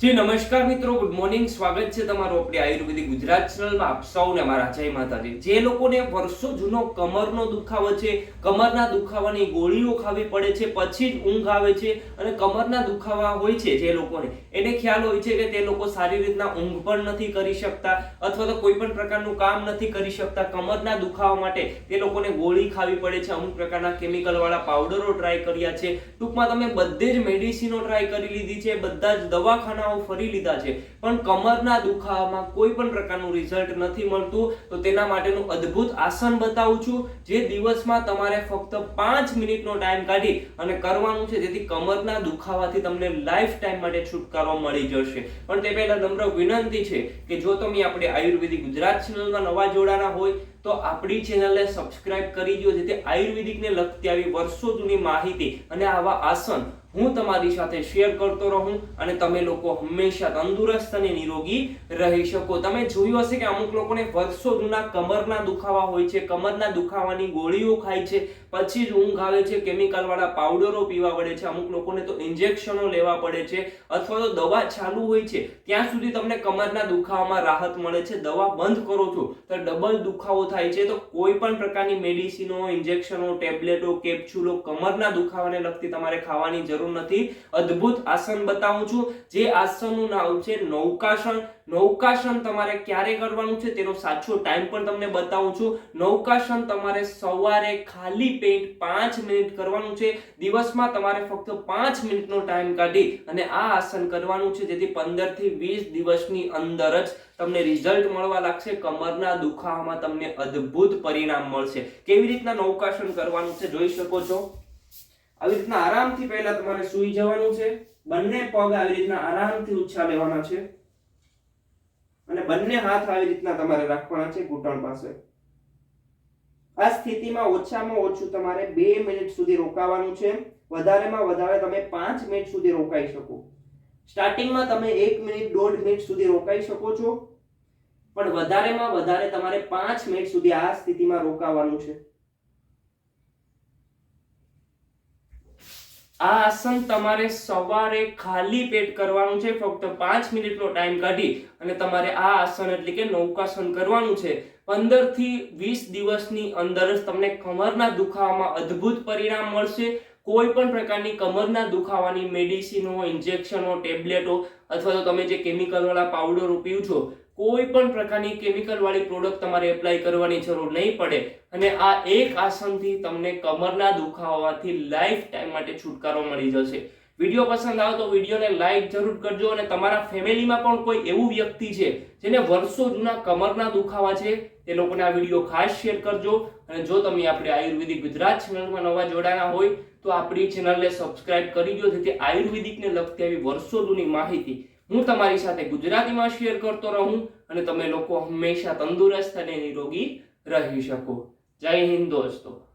જી, નમસ્કાર મિત્રો. Good morning સ્વાગત છે તમારું આપણે આયુર્વેદિક ગુજરાત ચેનલમાં આપ સૌને અમારા જય માતાજી. જે લોકોને વર્ષો જૂનો કમરનો દુખાવો છે, કમરના દુખાવાની ગોળીઓ ખાવી પડે છે, પછી જ ઊંઘ આવે છે અને કમરના દુખાવા હોય છે જે લોકોને, એને ખ્યાલ હોય છે કે તે લોકો સારી રીતના ઊંઘ પણ નથી કરી શકતા અથવા તો કોઈ પણ પ્રકારનું કામ નથી કરી શકતા. કમરના દુખાવા માટે તે લોકોને ગોળી ખાવી પડે છે. અમુક પ્રકારના કેમિકલવાળા પાવડરો ટ્રાય કર્યા છે. ટૂંકમાં તમે બધે જ મેડિસિનો ટ્રાય કરી લીધી છે. બધા જ દવાખાનાઓ ફરી લીધા છે. પણ કમરના દુખાવામાં કોઈ પણ પ્રકારનું રિઝલ્ટ નથી મળતું. તો તેના માટેનું અદ્ભુત આસન બતાવું છું. જે દિવસમાં તમારે ફક્ત પાંચ મિનિટનો ટાઈમ કાઢી અને કરવાનું છે, જેથી કમરના દુખાવાથી તમને લાઈફ ટાઈમ માટે છુટકારો મળી જશે. પણ તે પહેલા નમ્ર વિનંતી છે કે જો તમે આપણે આયુર્વેદિક ગુજરાત ચેનલમાં નવા જોડાના હોય, તો આપણી ચેનલને સબસ્ક્રાઇબ કરી દો જેથી આયુર્વેદિકને લગતી આવી વર્ષો જૂની માહિતી અને આવા આસન હું તમારી સાથે શેર કરતો રહું અને તમે લોકો હંમેશા તંદુરસ્ત અને નિરોગી રહી શકો. તમે જોયું હશે કે અમુક લોકોને વર્ષો જૂના કમરના દુખાવા હોય છે, કમરના દુખાવાની ગોળીઓ ખાય છે, પછી જ ઊંઘ આવે છે કેમિકલવાળા પાવડરો પીવા પડે છે, અમુક લોકોને તો ઇન્જેક્શનો લેવા પડે છે, અથવા તો દવા ચાલુ હોય છે, ત્યાં સુધી તમને કમરના દુખાવામાં રાહત મળે છે. દવા બંધ કરો છો તો ડબલ દુખાવો થાય છે. તો કોઈ પણ પ્રકારની મેડિસિનો ઇન્જેક્શનો ટેબ્લેટો કેપ્સ્યુલો કમરના દુખાવાને લગતી તમારે ખાવાની જરૂર નથી. અદ્ભુત આસન બતાવું છું. જે આસનનું નામ છે નૌકાસન. નૌકાસન તમારે ક્યારે કરવાનું છે તેનો સાચો ટાઈમ પણ તમને બતાવું છું. નૌકાસન તમારે સવારે ખાલી પેટ પાંચ મિનિટ કરવાનું છે. દિવસમાં તમારે ફક્ત પાંચ મિનિટનો ટાઈમ કાઢી અને આ આસન કરવાનું છે. જેથી પંદરથી વીસ દિવસની અંદર જ તમને રિઝલ્ટ મળવા લાગશે. કમરના દુખાવામાં તમને અદ્ભુત પરિણામ મળશે. કેવી રીતના નૌકાસન કરવાનું છે જોઈ શકો છો? આવી રીતના આરામથી પહેલા તમારે સૂઈ જવાનું છે. બંને પગ આવી રીતના આરામથી ઉછા લેવાના છે. અને બંને હાથ આવી રીતના તમારે રાખવાના છે ઘૂંટણ પાસે. આ સ્થિતિમાં ઓછામાં ઓછું તમારે બે મિનિટ સુધી રોકાવાનું છે. વધારેમાં વધારે તમે પાંચ મિનિટ સુધી રોકાઈ શકો. સ્ટાર્ટિંગમાં તમે એક મિનિટ, દોઢ મિનિટ સુધી રોકાઈ શકો છો. પણ વધારેમાં વધારે તમારે પાંચ મિનિટ સુધી આ સ્થિતિમાં રોકાવાનું છે. આ આસન તમારે સવારે ખાલી પેટ કરવાનું છે, ફક્ત પાંચ મિનિટનો ટાઈમ કાઢી અને તમારે આ આસન એટલે કે નૌકાસન કરવાનું છે. પંદરથી વીસ દિવસની અંદર જ તમને કમરના દુખાવામાં અદ્ભુત પરિણામ મળશે. કોઈ પણ પ્રકારની કમરના દુખાવાની મેડિસિનો ઇન્જેક્શનો ટેબ્લેટો અથવા તો તમે જે કેમિકલવાળા પાવડરો પીવું છો કોઈ પણ પ્રકારની કેમિકલવાળી પ્રોડક્ટ તમારે એપ્લાય કરવાની જરૂર નહીં પડે. અને આ એક આસનથી તમને કમરના દુખાવાથી લાઈફ ટાઈમ માટે છુટકારો મળી જશે. વીડિયો પસંદ આવે તો વિડીયોને લાઈક જરૂર કરજો અને તમારા ફેમિલીમાં પણ કોઈ એવું વ્યક્તિ છે જેને વર્ષો જૂના કમરના દુખાવા છે તે લોકોને આ વીડિયો ખાસ શેર કરજો. અને જો તમે આપણે આયુર્વેદિક ગુજરાત ચેનલમાં નવા જોડાના હોય, તો આપણી ચેનલને સબસ્ક્રાઇબ કરી દો, જેથી આયુર્વેદિકને લગતી આવી વર્ષો જૂની માહિતી હું તમારી સાથે ગુજરાતીમાં શેર કરતો રહું અને તમે લોકો હંમેશા તંદુરસ્ત અને નિરોગી રહી શકો. જય હિન્દ દોસ્તો.